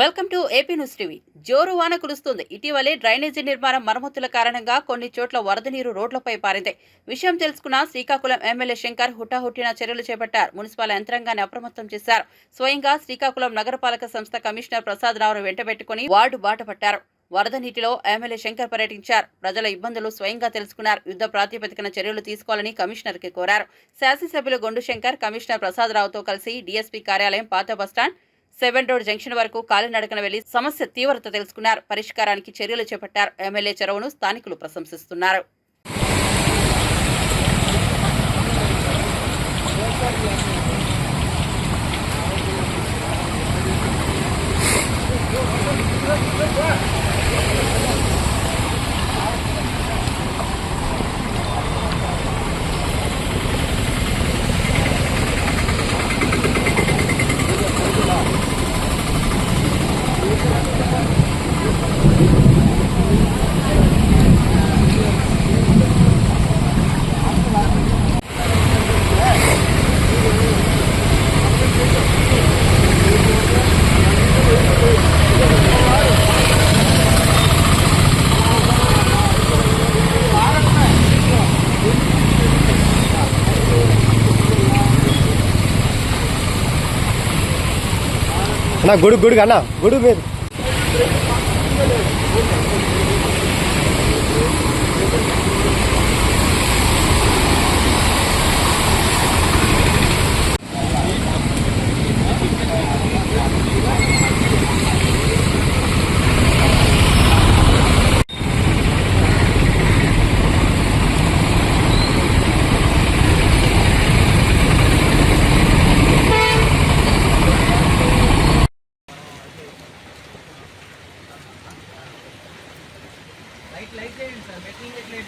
Welcome to AP news TV. జోరు వాన కురుస్తుంది. ఇటీవలే డ్రైనేజీ నిర్మాణం మరమ్మతుల కారణంగా కొన్ని చోట్ల వరద నీరు రోడ్లపై పారింది. విషయం తెలుసుకున్న శ్రీకాకుళం ఎమ్మెల్యే శంకర్ హుటాహుట్టిన చర్యలు చేపట్టారు. మున్సిపల్ యంత్రాంగాన్ని అప్రమత్తం చేశారు. స్వయంగా శ్రీకాకుళం నగరపాలక సంస్థ కమిషనర్ ప్రసాద్ రావును వెంటబెట్టుకుని వార్డు బాట పట్టారు. వరద నీటిలో ఎమ్మెల్యే శంకర్ పర్యటించారు. ప్రజల ఇబ్బందులు స్వయంగా తెలుసుకున్నారు. యుద్ధ ప్రాతిపదికన చర్యలు తీసుకోవాలని కమిషనర్కి కోరారు. శాసనసభ్యులు గొండు శంకర్ కమిషనర్ ప్రసాద్ రావుతో కలిసి డీఎస్పీ కార్యాలయం పాత బస్టాండ్ సెవెన్ రోడ్ జంక్షన్ వరకు కాలినడకన వెళ్ళి సమస్య తీవ్రత తెలుసుకున్నారు. పరిష్కారానికి చర్యలు చేపట్టారు. ఎమ్మెల్యే చొరవను స్థానికులు ప్రశంసిస్తున్నారు. అన్న గొడుగు గొడుగు అన్న గొడుగు మీద లైట్ చేయండి సార్. మెటీరియల్ ఎట్లా